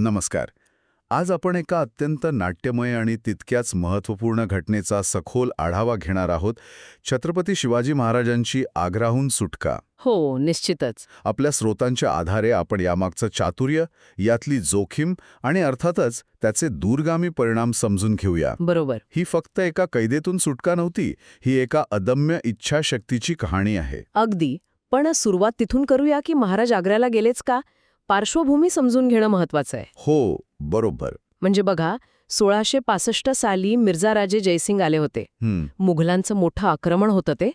नमस्कार. आज आपण एका अत्यंत नाट्यमय आणि तितक्याच महत्त्वपूर्ण घटनेचा सखोल आढावा घेणार आहोत छत्रपती शिवाजी महाराजांची आग्राहून सुटका. हो निश्चितच. आपल्या स्रोतांच्या आधारे आपण यामागचं चातुर्य यातली जोखीम आणि अर्थातच त्याचे दूरगामी परिणाम समजून घेऊया. बरोबर. ही फक्त एका कैदेतून सुटका नव्हती ही एका अदम्य इच्छाशक्तीची कहाणी आहे. अगदी. पण सुरुवात तिथून करूया की महाराज आग्र्याला गेलेच का? पार्श्वभूमी समजून घेणं महत्वाचं आहे. हो बरोबर. म्हणजे बघा सोळाशे पासष्ट साली मिर्झाराजे जयसिंग आले होते. मुघलांचं मोठं आक्रमण होतं ते.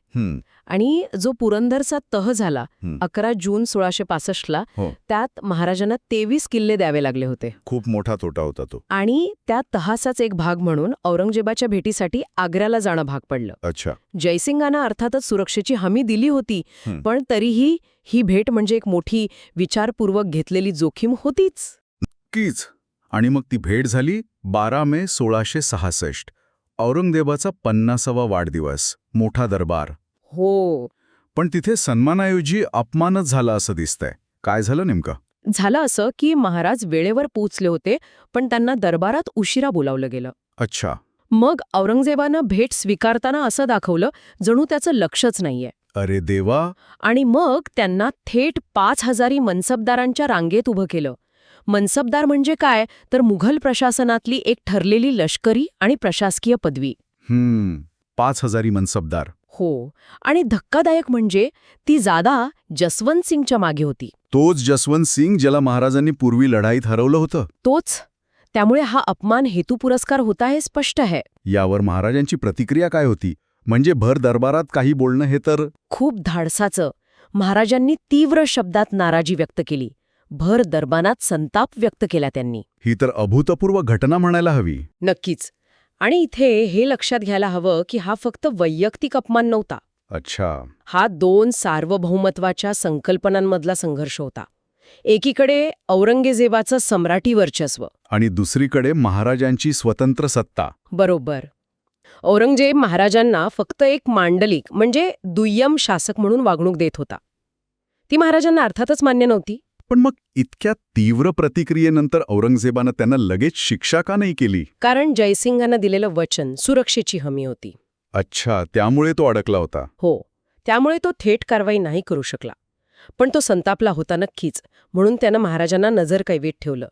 आणि जो पुरंदरचा तह झाला. अकरा जून सोळाशे पासष्टला हो. त्यात महाराजांना तेवीस किल्ले द्यावे लागले होते. खूप मोठा तोटा होता तो. आणि त्या तहासाच एक भाग म्हणून औरंगजेबाच्या भेटीसाठी आग्र्याला जाणं भाग पडलं. अच्छा. जयसिंगानं अर्थातच सुरक्षेची हमी दिली होती. पण तरीही ही भेट म्हणजे एक मोठी विचारपूर्वक घेतलेली जोखीम होतीच. नक्कीच. आणि मग ती भेट झाली बारा मे सोळाशे सहासष्ट. औरंगजेबाचा पन्नासावा वाढदिवस मोठा दरबार. हो. पण तिथे सन्मानाऐवजी अपमानच झाला असं दिसतंय. काय झालं नेमकं? झालं असं की महाराज वेळेवर पोचले होते पण त्यांना दरबारात उशिरा बोलावलं गेलं. अच्छा. मग औरंगजेबानं भेट स्वीकारताना असं दाखवलं जणू त्याचं लक्षच नाहीये. अरे देवा! आणि मग त्यांना थेट पाच हजारी मनसबदारांच्या रांगेत उभं केलं. मनसबदार म्हणजे काय? तर मुघल प्रशासनातली एक ठरलेली लष्करी आणि प्रशासकीय पदवी. हम्म पाच हजारी मनसबदार. हो आणि धक्कादायक म्हणजे ती जादा जसवंत सिंगच्या मागे होती. तोच जसवंत सिंग ज्याला महाराजांनी पूर्वी लढाईत हरवलं होतं? तोच? त्यामुळे हा अपमान हेतू पुरस्कार होता हे स्पष्ट आहे. यावर महाराजांची प्रतिक्रिया काय होती? म्हणजे भर दरबारात काही बोलणं हे तर खूप धाडसाचं. महाराजांनी तीव्र शब्दात नाराजी व्यक्त केली. भर दरबारात संताप व्यक्त केला त्यांनी. ही तर अभूतपूर्व घटना म्हणायला हवी. नक्कीच. आणि इथे हे लक्षात घ्यायला हवं की हा फक्त वैयक्तिक अपमान नव्हता. अच्छा. हा दोन सार्वभौमत्वाच्या संकल्पनांमधला संघर्ष होता. एकीकडे औरंगजेबाचं सम्राटी वर्चस्व. आणि दुसरीकडे महाराजांची स्वतंत्र सत्ता. बरोबर. औरंगजेब महाराजांना फक्त एक मांडलिक म्हणजे दुय्यम शासक म्हणून वागणूक देत होता. ती महाराजांना अर्थातच मान्य नव्हती. पण मग इतक्या तीव्र प्रतिक्रियेनंतर औरंगजेबानं त्यांना लगेच शिक्षा का नाही केली? कारण जयसिंगानं दिलेलं वचन सुरक्षेची हमी होती. अच्छा त्यामुळे तो अडकला होता. हो त्यामुळे तो थेट कारवाई नाही करू शकला. पण तो संतापला होता नक्कीच म्हणून त्यानं महाराजांना नजरकैवेत ठेवलं.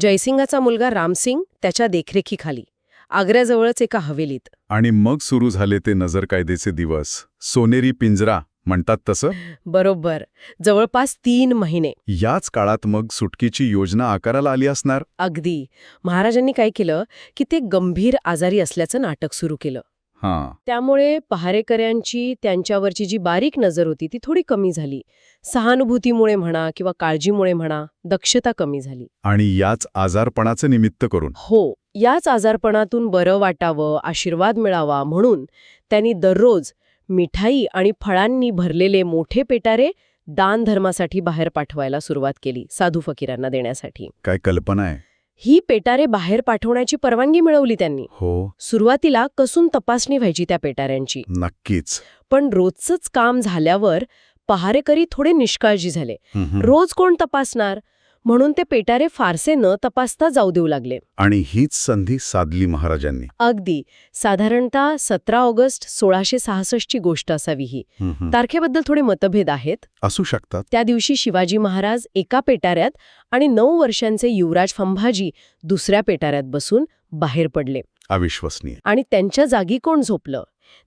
जयसिंगाचा मुलगा रामसिंग त्याच्या देखरेखीखाली आग्र्याजवळच एका हवेलीत. आणि मग सुरू झाले ते नजरकायदेचे दिवस. सोनेरी पिंजरा. म्हणतात तसं? बरोबर. जवळपास तीन महिने. याच काळात मग सुटकीची योजना आकाराला आली असणार? अगदी. महाराजांनी काय केलं की ते गंभीर आजारी असल्याचं नाटक सुरू केलं. हां. त्यामुळे पहारेकऱ्यांची त्यांच्यावरची जी बारीक नजर होती ती थोडी कमी झाली. सहानुभूतीमुळे म्हणा किंवा काळजीमुळे म्हणा दक्षता कमी झाली. आणि याच आजारपणाचं निमित्त करून? हो. याच आजारपणातून बरं वाटावं आशीर्वाद मिळावा म्हणून त्यांनी दररोज मिठाई आणि फळांनी भरलेले मोठे पेटारे दानधर्मासाठी बाहेर पाठवायला सुरुवात केली साधू फकीरांना देण्यासाठी. काय कल्पना आहे? ही पेटारे बाहेर पाठवण्याची परवानगी मिळवली त्यांनी. हो. सुरुवातीला कसून तपासणी व्हायची त्या पेटाऱ्यांची. नक्कीच. पण रोजचंच काम झाल्यावर पहारेकरी थोडे निष्काळजी झाले. रोज कोण तपासणार? म्हणून ते पेटारे फारसे न तपासता जाऊ देऊ लागले. आणि हीच संधी साधली महाराजांनी. अगदी. साधारणतः सतरा ऑगस्ट सोळाशे सहासष्टची गोष्ट असावी ही. तारखेबद्दल थोडे मतभेद आहेत. असू शकतात. त्या दिवशी शिवाजी महाराज एका पेटाऱ्यात आणि नऊ वर्षांचे युवराज फंभाजी दुसऱ्या पेटाऱ्यात बसून बाहेर पडले. अविश्वसनीय. आणि त्यांच्या जागी कोण झोपलं?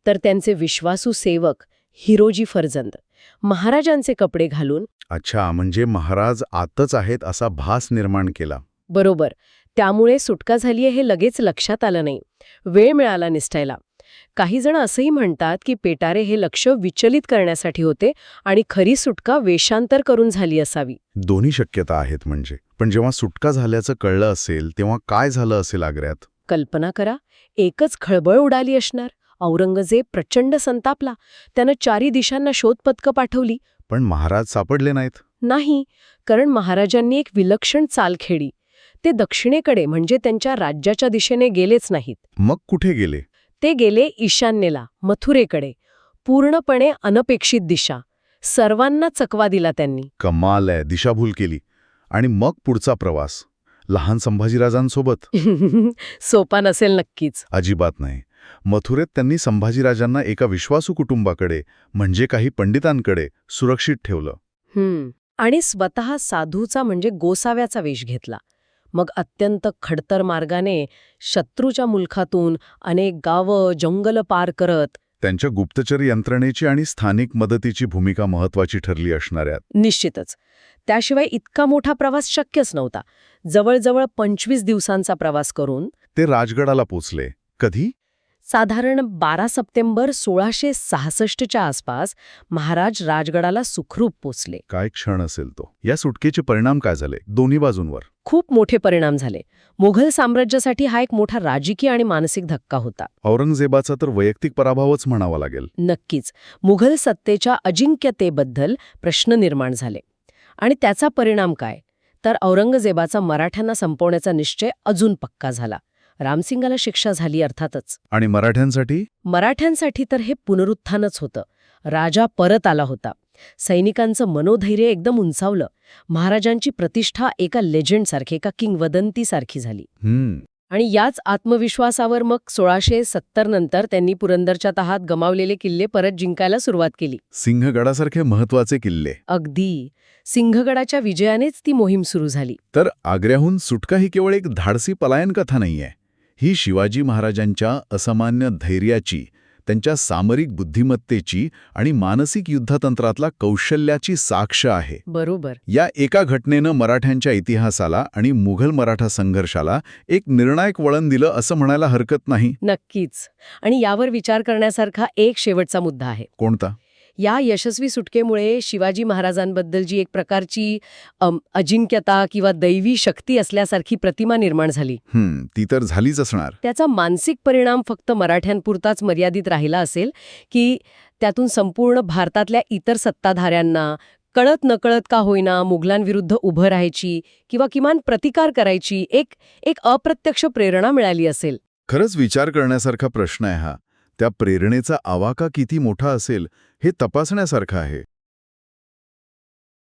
तर त्यांचे विश्वासू सेवक हिरोजी फर्जंद. महाराजांचे कपडे घालून अच्छा म्हणजे महाराज आतच आहेत असा भास निर्माण केला. बरोबर. त्यामुळे सुटका झालीये हे लगेच लक्षात आलं नाही. वेळ मिळाला निष्ठायला काही जण असंही म्हणतात की पेटारे हे लक्ष विचलित करण्यासाठी होते आणि खरी सुटका वेषांतर करून झाली असावी. दोन्ही शक्यता आहेत म्हणजे. पण जेव्हा सुटका झाल्याचं कळलं असेल तेव्हा काय झालं असेल आग्र्यात? कल्पना करा एकच खळबळ उडाली असणार. औरंगजेब प्रचंड संतापला. त्यानं चारी दिशांना शोधपथकं पाठवली. पण महाराज सापडले नाहीत. नाही कारण महाराजांनी एक विलक्षण चाल खेळी ते दक्षिणेकडे म्हणजे त्यांच्या राज्याच्या दिशेने गेलेच नाहीत. मग कुठे गेले? ते गेले ईशान्येला मथुरेकडे. पूर्णपणे अनपेक्षित दिशा. सर्वांना चकवा दिला त्यांनी. कमाल आहे दिशाभूल केली. आणि मग पुढचा प्रवास. लहान संभाजीराजांसोबत. सोपा नसेल नक्कीच. अजिबात नाही. मथुरेत त्यांनी संभाजीराजांना एका विश्वासू कुटुंबाकडे म्हणजे काही पंडितांकडे सुरक्षित ठेवलं. हम्म. आणि स्वतः साधूचा म्हणजे गोसाव्याचा वेश घेतला. मग अत्यंत खडतर मार्गाने शत्रूच्या मुलखातून अनेक गावं जंगल पार करत त्यांच्या गुप्तचर यंत्रणेची आणि स्थानिक मदतीची भूमिका महत्वाची ठरली असणाऱ्या निश्चितच. त्याशिवाय इतका मोठा प्रवास शक्यच नव्हता. जवळजवळ पंचवीस दिवसांचा प्रवास करून ते राजगडाला पोचले. कधी? साधारण बारा सप्टेंबर सोळाशे सहासष्टच्या आसपास महाराज राजगडाला सुखरूप पोचले. काय क्षण असेल तो? या सुटकेचे परिणाम काय झाले? दोन्ही बाजूंवर. खूप मोठे परिणाम झाले. मुघल साम्राज्यासाठी हा एक मोठा राजकीय आणि मानसिक धक्का होता. औरंगजेबाचा तर वैयक्तिक पराभवच म्हणावा लागेल. नक्कीच. मुघल सत्तेच्या अजिंक्यतेबद्दल प्रश्न निर्माण झाले. आणि त्याचा परिणाम काय? तर औरंगजेबाचा मराठ्यांना संपवण्याचा निश्चय अजून पक्का झाला. रामसिंगाला शिक्षा झाली अर्थातच. आणि मराठ्यांसाठी? मराठ्यांसाठी तर हे पुनरुत्थानच होतं. राजा परत आला होता. सैनिकांचं मनोधैर्य एकदम उंचावलं. महाराजांची प्रतिष्ठा एका लेजंडसारखी एका किंगवदंतीसारखी झाली. हम्म. आणि याच आत्मविश्वासावर मग सोळाशे सत्तर नंतर त्यांनी पुरंदरच्या तहात गमावलेले किल्ले परत जिंकायला सुरुवात केली. सिंहगडासारखे महत्त्वाचे किल्ले. अगदी. सिंहगडाच्या विजयानेच ती मोहीम सुरू झाली. तर आग्र्याहून सुटका ही केवळ एक धाडसी पलायन कथा नाहीये. ही शिवाजी महाराजांच्या असामान्य धैर्याची त्यांच्या सामरिक बुद्धिमत्तेची आणि मानसिक युद्धतंत्रातला कौशल्याची साक्ष आहे. बरोबर. या एका घटनेनं मराठ्यांच्या इतिहासाला आणि मुघल मराठा संघर्षाला एक निर्णायक वळण दिलं असं म्हणायला हरकत नाही? नक्कीच. आणि यावर विचार करण्यासारखा एक शेवटचा मुद्दा आहे. कोणता? या यशस्वी सुटकेमुळे शिवाजी महाराजांबद्दल जी एक प्रकारची अजिंक्यता किंवा दैवी शक्ती असल्यासारखी प्रतिमा निर्माण झाली. ती तर झालीच असणार. त्याचा मानसिक परिणाम फक्त मराठ्यांपुरताच मर्यादित राहिला असेल की त्यातून संपूर्ण भारतातल्या इतर सत्ताधाऱ्यांना कळत नकळत का होईना मुघलांविरुद्ध उभं राहायची किंवा किमान प्रतिकार करायची एक एक अप्रत्यक्ष प्रेरणा मिळाली असेल. खरंच विचार करण्यासारखा प्रश्न आहे हा. त्या प्रेरणेचा आवाका किती मोठा असेल हे तपासण्यासारखं आहे.